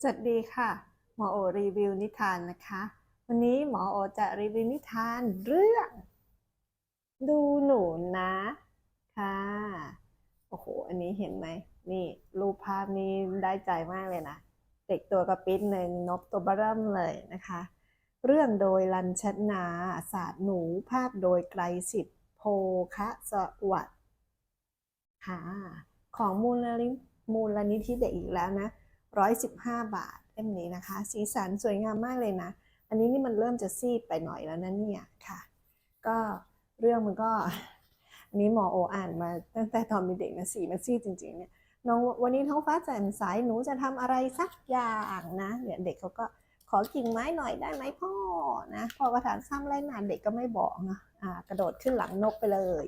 สวัสดีค่ะ หมอโอรีวิวนิทานนะคะ วันนี้หมอโอจะรีวิวนิทานเรื่อง ดูหนูนะค่ะโอ้โหอันนี้เห็นไหมนี่รูปภาพนี้ได้ใจมากเลยนะ เด็กตัวกระปิดหนึ่งนกตัวบเริ่มเลยนะคะ เรื่องโดยลัญชนาศาสตร์หนูภาพโดยไกรสิทธิ์โพคะสวัสดิ์ค่ะของมูลนิมูลนิธิเด็กอีกแล้วนะ 115 บาทเล่มนี้นะคะ สีสันสวยงามมากเลยนะ อันนี้นี่มันเริ่มจะซีดไปหน่อยแล้วนะเนี่ยค่ะ ก็เรื่องมันก็อันนี้หมอโออ่านมาตั้งแต่ตอนเป็นเด็กนะสีมันซีดจริงๆเนี่ยน้องวันนี้ท้องฟ้าแจ่มใสหนูจะทำอะไรสักอย่างนะเนี่ยเด็กเขาก็ขอกิ่งไม้หน่อยได้ไหมพ่อนะพอก็ถามซ้ำไรนานเด็กก็ไม่บอกนะอ่ากระโดดขึ้นหลังนกไปเลย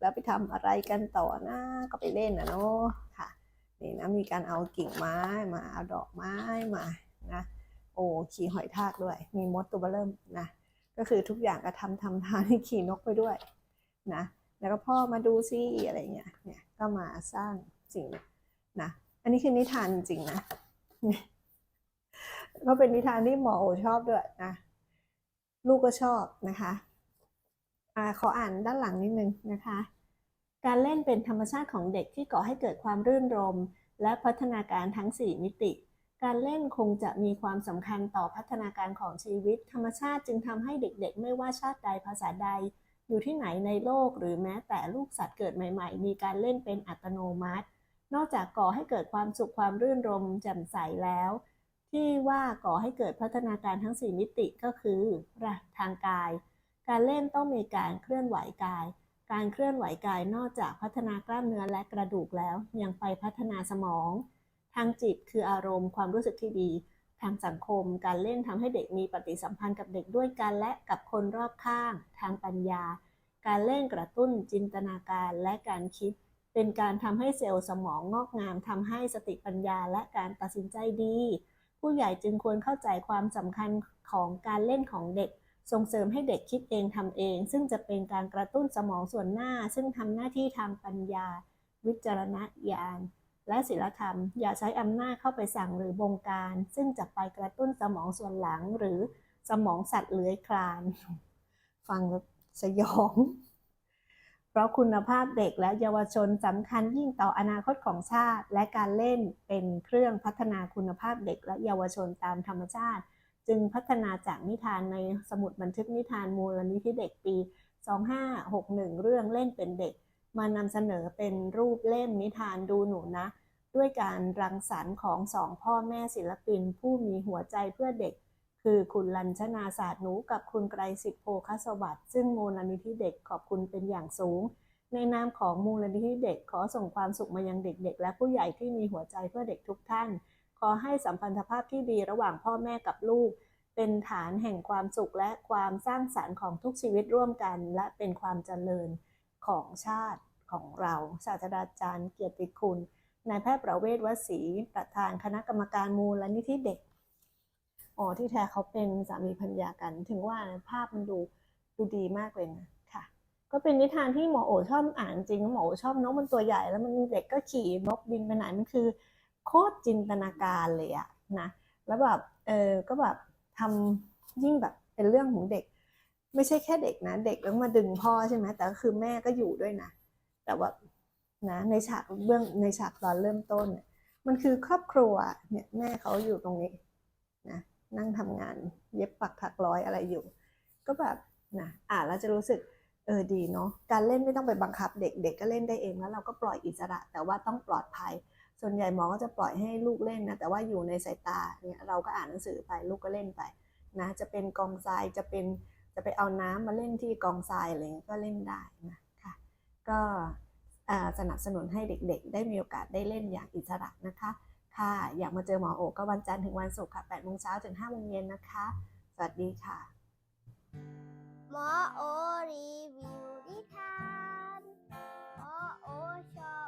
แล้วไปทำอะไรกันต่อนะก็ไปเล่นนะเนาะค่ะ นี่นะมีการเอากิ่งไม้มาเอาดอกไม้มานะโอ้ขี่หอยทากด้วย มีมดตัวเบอเริ่มนะก็คือทุกอย่างก็ทำทำทานขี่นกไปด้วยนะแล้วก็พ่อมาดูซิอะไรเงี้ยเนี่ยก็มาสร้างสิ่งนะอันนี้คือนิทานจริงนะก็เป็นนิทานที่หมอโอชอบด้วยนะลูกก็ชอบนะคะอ่าขออ่านด้านหลังนิดนึงนะคะ การเล่นเป็นธรรมชาติของเด็กที่ก่อให้เกิดความรื่นรม และพัฒนาการทั้ง 4 มิติ การเล่นคงจะมีความสำคัญต่อพัฒนาการของชีวิต ธรรมชาติจึงทำให้เด็กๆ ไม่ว่าชาติใดภาษาใด อยู่ที่ไหนในโลกหรือแม้แต่ลูกสัตว์เกิดใหม่ๆ มีการเล่นเป็นอัตโนมัติ นอกจากก่อให้เกิดความสุขความรื่นรมแจ่มใสแล้ว ที่ว่าก่อให้เกิดพัฒนาการทั้ง 4 มิติก็คือทางกาย การเล่นต้องมีการเคลื่อนไหวกาย การเคลื่อนไหวกายนอกจากพัฒนากล้ามเนื้อและกระดูกแล้ว ยังไปพัฒนาสมอง ทางจิตคืออารมณ์ความรู้สึกที่ดี ทางสังคมการเล่นทำให้เด็กมีปฏิสัมพันธ์กับเด็กด้วยกันและกับคนรอบข้าง ทางปัญญา การเล่นกระตุ้นจินตนาการและการคิด เป็นการทำให้เซลล์สมองงอกงามทำให้สติปัญญาและการตัดสินใจดี ผู้ใหญ่จึงควรเข้าใจความสำคัญของการเล่นของเด็ก ส่งเสริมให้เด็กคิดเองทำเอง ซึ่งจะเป็นการกระตุ้นสมองส่วนหน้า ซึ่งทำหน้าที่ทางปัญญา วิจารณญาณและศีลธรรม อย่าใช้อำนาจเข้าไปสั่งหรือบงการ ซึ่งจะไปกระตุ้นสมองส่วนหลังหรือสมองสัตว์เลื้อยคลาน ฟังสยอง เพราะคุณภาพเด็กและเยาวชนสำคัญยิ่งต่ออนาคตของชาติ และการเล่นเป็นเครื่องพัฒนาคุณภาพเด็กและเยาวชนตามธรรมชาติ จึงพัฒนาจากนิทานในสมุดบันทึกนิทานมูลนิธิเด็กปี 2561 เรื่องเล่นเป็นเด็ก มานำเสนอเป็นรูปเล่มนิทานดูหนูนะ ด้วยการรังสรรค์ของสองพ่อแม่ศิลปิน ผู้มีหัวใจเพื่อเด็ก คือคุณลัญชนาศาสตร์หนูกับคุณไกรสิทธิ์โพคสวัสดิ์ซึ่งมูลนิธิเด็กขอบคุณเป็นอย่างสูง ในนามของมูลนิธิเด็กขอส่งความสุขมายังเด็กๆ และผู้ใหญ่ที่มีหัวใจเพื่อเด็กทุกท่าน ขอให้สัมพันธภาพที่ดีระหว่างพ่อแม่กับลูก เป็นฐานแห่งความสุขและความสร้างสรรค์ของทุกชีวิตร่วมกัน และเป็นความเจริญของชาติของเรา ศาสตราจารย์เกียรติคุณนายแพทย์ประเวศวศรีประธานคณะกรรมการมูลนิธิเด็กอ๋อที่แท้เขาเป็นสามีภรรยากัน ถึงว่าภาพมันดูดูดีมากเลยนะค่ะ ก็เป็นนิทานที่หมอโอชอบอ่านจริงหมอโอชอบนกมันตัวใหญ่ แล้วมันเด็กก็ขี่นกบินไปไหนมันคือ โคตรจินตนาการเลยอะนะแล้วแบบเออก็แบบทำยิ่งแบบเป็นเรื่องของเด็ก ไม่ใช่แค่เด็กนะ เด็กต้องมาดึงพ่อใช่ไหมแต่ก็คือแม่ก็อยู่ด้วยนะ แต่ว่านะในฉากเบื้องในฉากตอนเริ่มต้นเนี่ยมันคือครอบครัวเนี่ยแม่เขาอยู่ตรงนี้นะนั่งทำงานเย็บปักถักร้อยอะไรอยู่ ก็แบบนะอ่านแล้วจะรู้สึกเออดีเนาะการเล่นไม่ต้องไปบังคับเด็กเด็กก็เล่นได้เองแล้วเราก็ปล่อยอิสระ แต่ว่าต้องปลอดภัย ส่วนใหญ่หมอก็จะปล่อยให้ลูกเล่นนะแต่ว่าอยู่ในสายตาเนี่ยเราก็อ่านหนังสือไปลูกก็เล่นไปนะจะเป็นกองทรายจะเป็นจะไปเอาน้ำมาเล่นที่กองทรายอะไรเงี้ยก็เล่นได้นะค่ะก็สนับสนุนให้เด็กๆ ได้มีโอกาสได้เล่นอย่างอิสระนะคะค่ะอยากมาเจอหมอโอก็วันจันทร์ถึงวันศุกร์ค่ะ8โมงเช้าถึง5โมงเย็นนะคะ สวัสดีค่ะหมอโอรีวิวนิทานหมอโอชอบ